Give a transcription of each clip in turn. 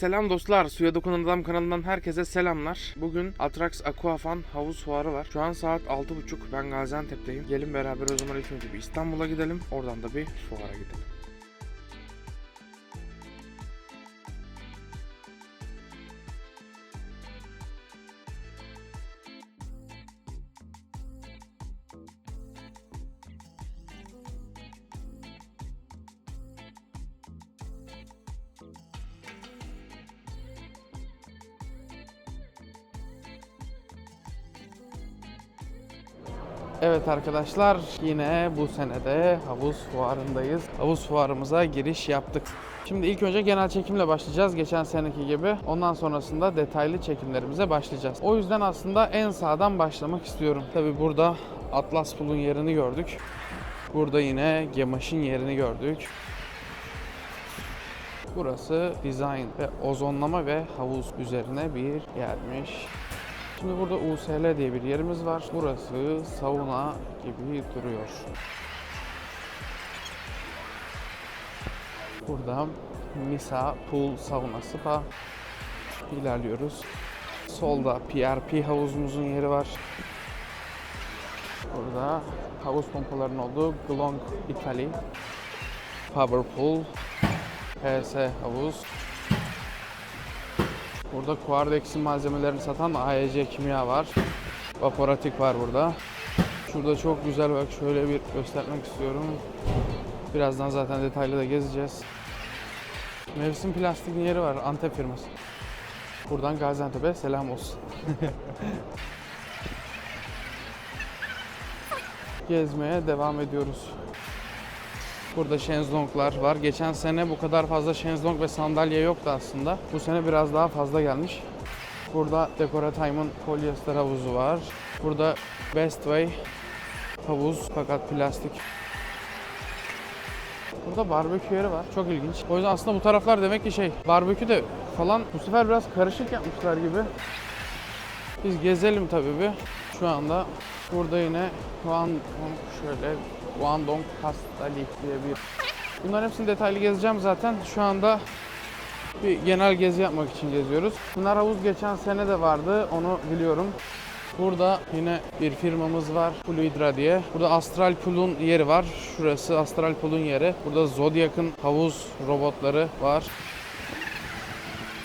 Selam dostlar. Suya Dokunan Adam kanalından herkese selamlar. Bugün Atrax Aquafan havuz fuarı var. Şu an saat 6.30. Ben Gaziantep'teyim. Gelin beraber o zaman ilk önce bir İstanbul'a gidelim. Oradan da bir fuara gidelim. Evet arkadaşlar yine bu senede havuz fuarındayız. Havuz fuarımıza giriş yaptık. Şimdi ilk önce genel çekimle başlayacağız geçen seneki gibi. Ondan sonrasında detaylı çekimlerimize başlayacağız. O yüzden aslında en sağdan başlamak istiyorum. Tabi burada Atlas Pool'un yerini gördük. Burada yine Gemaş'ın yerini gördük. Burası design ve ozonlama ve havuz üzerine bir yermiş. Şimdi burada USL diye bir yerimiz var. Burası sauna gibi duruyor. Burada Misa Pool Sauna Spa ilerliyoruz. Solda PRP havuzumuzun yeri var. Burada havuz pompalarının olduğu Glong Italy Power Pool PS havuz Burada Quardex'in malzemelerini satan AEC Kimya var. Vaporatik var burada. Şurada çok güzel bak şöyle bir göstermek istiyorum. Birazdan zaten detaylı da gezeceğiz. Mevsim Plastik'in yeri var Antep firması. Buradan Gaziantep'e selam olsun. Gezmeye devam ediyoruz. Burada şezlonglar var. Geçen sene bu kadar fazla şezlong ve sandalye yoktu aslında. Bu sene biraz daha fazla gelmiş. Burada Decoratime'ın polyester havuzu var. Burada Best Way havuz fakat plastik. Burada barbekü yeri var. Çok ilginç. O yüzden aslında bu taraflar demek ki şey barbekü de falan bu sefer biraz karışık yapmışlar gibi. Biz gezelim tabii bir. Şu anda burada yine Guangdong şöyle Guangdong Pastali diye bir Bunların hepsini detaylı gezeceğim zaten. Şu anda bir genel gezi yapmak için geziyoruz. Pınar Havuz geçen sene de vardı. Onu biliyorum. Burada yine bir firmamız var. Fluidra diye. Burada Astral Pool'un yeri var. Şurası Astral Pool'un yeri. Burada Zodiac'ın havuz robotları var.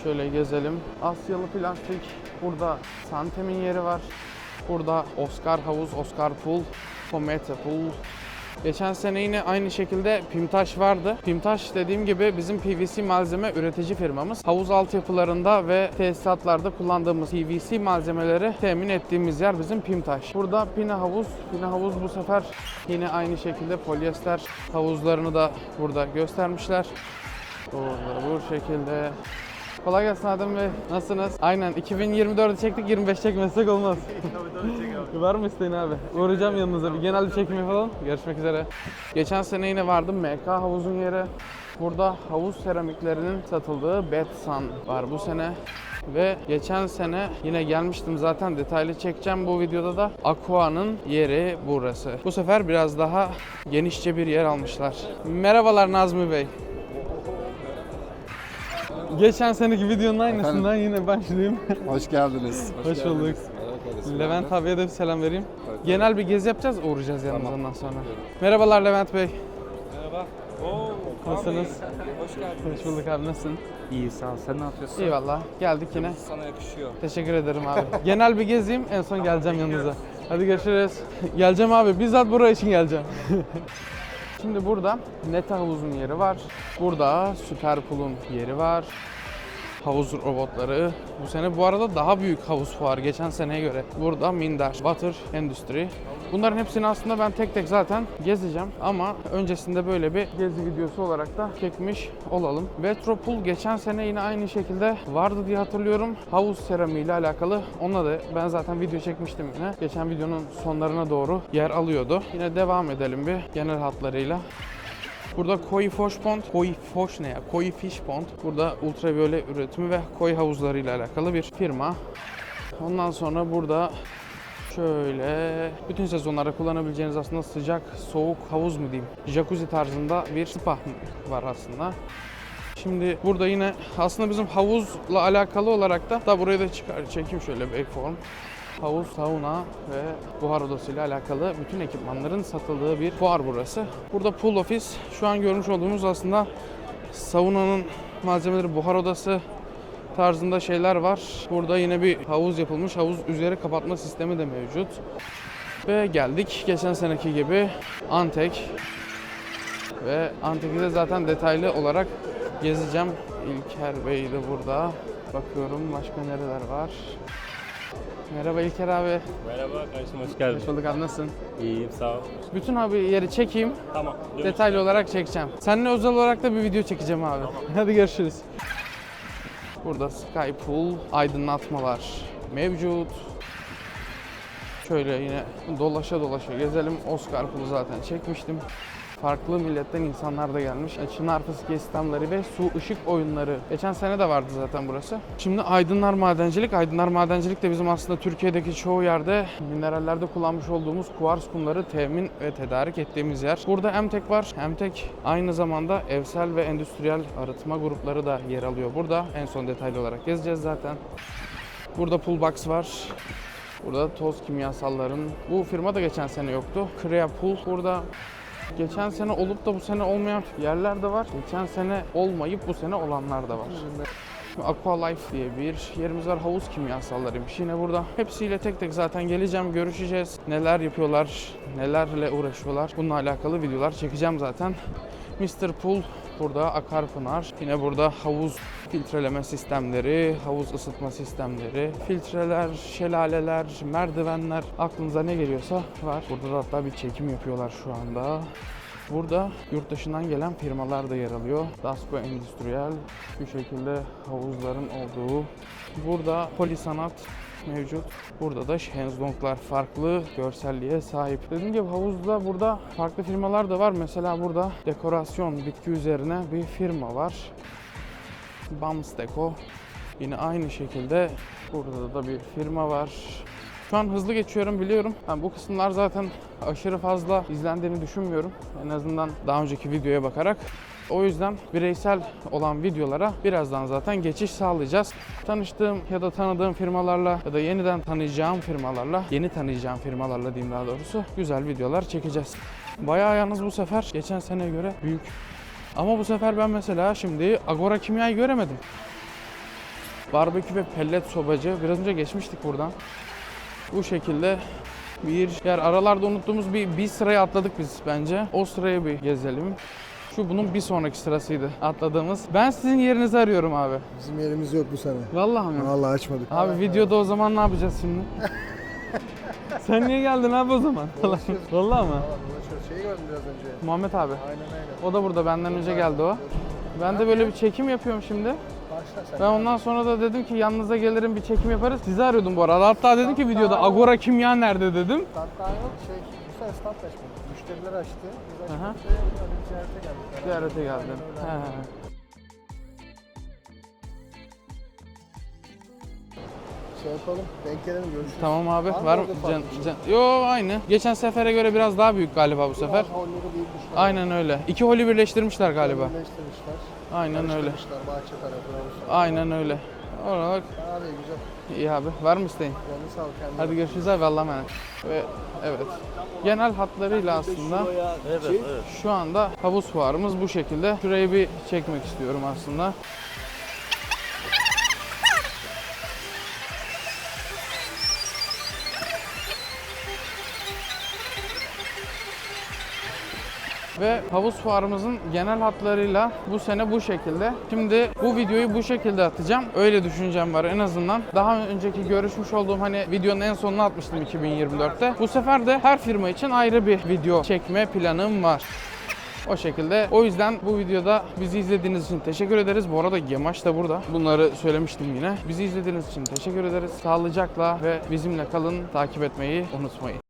Şöyle gezelim. Asyalı Plastik. Burada Santem'in yeri var. Burada Oscar Havuz, Oscar Pool, Cometa Pool. Geçen sene yine aynı şekilde Pimtaş vardı. Pimtaş dediğim gibi bizim PVC malzeme üretici firmamız. Havuz altyapılarında ve tesisatlarda kullandığımız PVC malzemeleri temin ettiğimiz yer bizim Pimtaş. Burada Pine Havuz. Pine Havuz bu sefer yine aynı şekilde polyester havuzlarını da burada göstermişler. Burada bu şekilde Kolay gelsin Adem Bey. Nasılsınız? Aynen 2024'ü çektik 25 çekmezsek olmaz. Var mı isteğin abi? Uğrayacağım yanınıza bir genel bir çekim yapalım. Görüşmek üzere. Geçen sene yine vardım MK havuzun yeri. Burada havuz seramiklerinin satıldığı Betsan var bu sene. Ve geçen sene yine gelmiştim zaten detaylı çekeceğim bu videoda da. Aqua'nın yeri burası. Bu sefer biraz daha genişçe bir yer almışlar. Merhabalar Nazmi Bey. Geçen seneki videonun aynısından yine başlayayım. Hoş geldiniz. Hoş bulduk. Levent abiye de bir selam vereyim. Genel bir gezi yapacağız, uğrayacağız yalnız ondan sonra. Merhabalar Levent Bey. Merhaba. Oo, Nasılsınız? Hoş geldin. Hoş bulduk abi, nasılsın? İyi sağ ol. Sen ne yapıyorsun? İyi valla, geldik yine. Sana yakışıyor. Teşekkür ederim abi. Genel bir gezeyim, en son geleceğim yanınıza. Hadi görüşürüz. geleceğim abi, bizzat buraya için geleceğim. Şimdi burada Neta Havuz'un yeri var. Burada Süper Pool'un yeri var. Havuz robotları. Bu sene bu arada daha büyük havuz fuarı geçen seneye göre. Burada Minder, Water Endüstri. Bunların hepsini aslında ben tek tek zaten gezeceğim ama öncesinde böyle bir gezi videosu olarak da çekmiş olalım. Vetropool geçen sene yine aynı şekilde vardı diye hatırlıyorum. Havuz seramiği ile alakalı. Onunla da ben zaten video çekmiştim yine. Geçen videonun sonlarına doğru yer alıyordu. Yine devam edelim bir genel hatlarıyla. Burada Koi Fish Pond, Koi Fish ne ya? Koi Fish Pond. Burada ultraviyole üretimi ve koi havuzları ile alakalı bir firma. Ondan sonra burada şöyle bütün sezonlarda kullanabileceğiniz aslında sıcak, soğuk havuz mu diyeyim? Jacuzzi tarzında bir spa var aslında. Şimdi burada yine aslında bizim havuzla alakalı olarak da da burayı da çıkar çekeyim şöyle bir form. Havuz, sauna ve buhar odası ile alakalı bütün ekipmanların satıldığı bir fuar burası. Burada pool office. Şu an görmüş olduğumuz aslında saunanın malzemeleri, buhar odası tarzında şeyler var. Burada yine bir havuz yapılmış. Havuz üzeri kapatma sistemi de mevcut. Ve geldik geçen seneki gibi Antek. Ve Antek'i de zaten detaylı olarak gezeceğim. İlker Bey de burada. Bakıyorum başka nereler var. Merhaba İlker abi. Merhaba kardeşim hoş geldin. Hoş bulduk abi nasılsın? İyiyim sağ ol. Bütün abi yeri çekeyim. Tamam. Detaylı olarak çekeceğim. Seninle özel olarak da bir video çekeceğim abi. Hadi görüşürüz. Burada sky pool, aydınlatmalar mevcut. Şöyle yine dolaşa dolaşa gezelim. Oscar Pool'u zaten çekmiştim. Farklı milletten insanlar da gelmiş. E, Çınar fıskiye sistemleri ve su ışık oyunları. Geçen sene de vardı zaten burası. Şimdi Aydınlar Madencilik. Aydınlar Madencilik de bizim aslında Türkiye'deki çoğu yerde minerallerde kullanmış olduğumuz kuvars kumları temin ve tedarik ettiğimiz yer. Burada Emtek var. Emtek aynı zamanda evsel ve endüstriyel arıtma grupları da yer alıyor burada. En son detaylı olarak gezeceğiz zaten. Burada Poolbox var. Burada toz kimyasalların. Bu firma da geçen sene yoktu. Crea Pool. Burada geçen sene olup da bu sene olmayan yerler de var. Geçen sene olmayıp bu sene olanlar da var. Aqua Life diye bir yerimiz var. Havuz kimyasallarıymış. Yine burada hepsiyle tek tek zaten geleceğim, görüşeceğiz. Neler yapıyorlar, nelerle uğraşıyorlar. Bununla alakalı videolar çekeceğim zaten. Mr. Pool burada Akarpınar. Yine burada havuz filtreleme sistemleri, havuz ısıtma sistemleri, filtreler, şelaleler, merdivenler aklınıza ne geliyorsa var. Burada da hatta bir çekim yapıyorlar şu anda. Burada yurt dışından gelen firmalar da yer alıyor. Dasco Endüstriyel şu şekilde havuzların olduğu. Burada Polisanat mevcut. Burada da şezlonglar farklı görselliğe sahip. Dediğim gibi havuzda burada farklı firmalar da var. Mesela burada dekorasyon bitki üzerine bir firma var. Bams Deco. Yine aynı şekilde burada da bir firma var. Şu an hızlı geçiyorum biliyorum. Yani bu kısımlar zaten aşırı fazla izlendiğini düşünmüyorum. En azından daha önceki videoya bakarak. O yüzden bireysel olan videolara birazdan zaten geçiş sağlayacağız. Tanıştığım ya da tanıdığım firmalarla ya da yeniden tanıyacağım firmalarla, yeni tanıyacağım firmalarla diyeyim daha doğrusu güzel videolar çekeceğiz. Bayağı yalnız bu sefer geçen seneye göre büyük. Ama bu sefer ben mesela şimdi Agora Kimya'yı göremedim. Barbekü ve pellet sobacı. Biraz önce geçmiştik buradan. Bu şekilde bir yer aralarda unuttuğumuz bir, bir sırayı atladık biz bence. O sırayı bir gezelim. Şu bunun bir sonraki sırasıydı atladığımız. Ben sizin yerinizi arıyorum abi. Bizim yerimiz yok bu sene. Vallahi mi? Vallahi açmadık. Abi videoda o zaman ne yapacağız şimdi? Sen niye geldin abi o zaman? Dolaşıyoruz. Vallahi? Valla dolaşıyoruz. Şeyi gördüm biraz önce. Muhammed abi. Aynen aynen. O da burada benden önce geldi o. Ben de böyle bir çekim yapıyorum şimdi. Ben ondan sonra da dedim ki yanınıza gelirim bir çekim yaparız. Sizi arıyordum bu arada. Hatta dedim ki videoda Agora Kimya nerede dedim. Daha yok. Şey, bu sene stand açmadık. Müşteriler açtı. Biz Aha. açtık. Öyle ziyarete geldik. Ziyarete geldim. Öyle, öyle. He. Şey yapalım. Denk gelelim görüşürüz. Tamam abi. Var mı orada Can, farklı bir şey? can- Yo aynı. Geçen sefere göre biraz daha büyük galiba bu sefer. Büyütmüşler. Aynen öyle. İki holi birleştirmişler galiba. Birleştirmişler. Aynen öyle. Karıştırmışlar bahçe tarafına. Aynen öyle. Olarak Abi güzel. iyi abi. Var mı isteğin? Canı sağ ol kendine. Hadi görüşürüz abi. Allah'a emanet. Ve evet. Genel hatlarıyla aslında şu anda havuz fuarımız bu şekilde. Şurayı bir çekmek istiyorum aslında. Ve havuz fuarımızın genel hatlarıyla bu sene bu şekilde. Şimdi bu videoyu bu şekilde atacağım. Öyle düşüncem var en azından. Daha önceki görüşmüş olduğum hani videonun en sonuna atmıştım 2024'te. Bu sefer de her firma için ayrı bir video çekme planım var. O şekilde. O yüzden bu videoda bizi izlediğiniz için teşekkür ederiz. Bu arada Gemaş da burada. Bunları söylemiştim yine. Bizi izlediğiniz için teşekkür ederiz. Sağlıcakla ve bizimle kalın. Takip etmeyi unutmayın.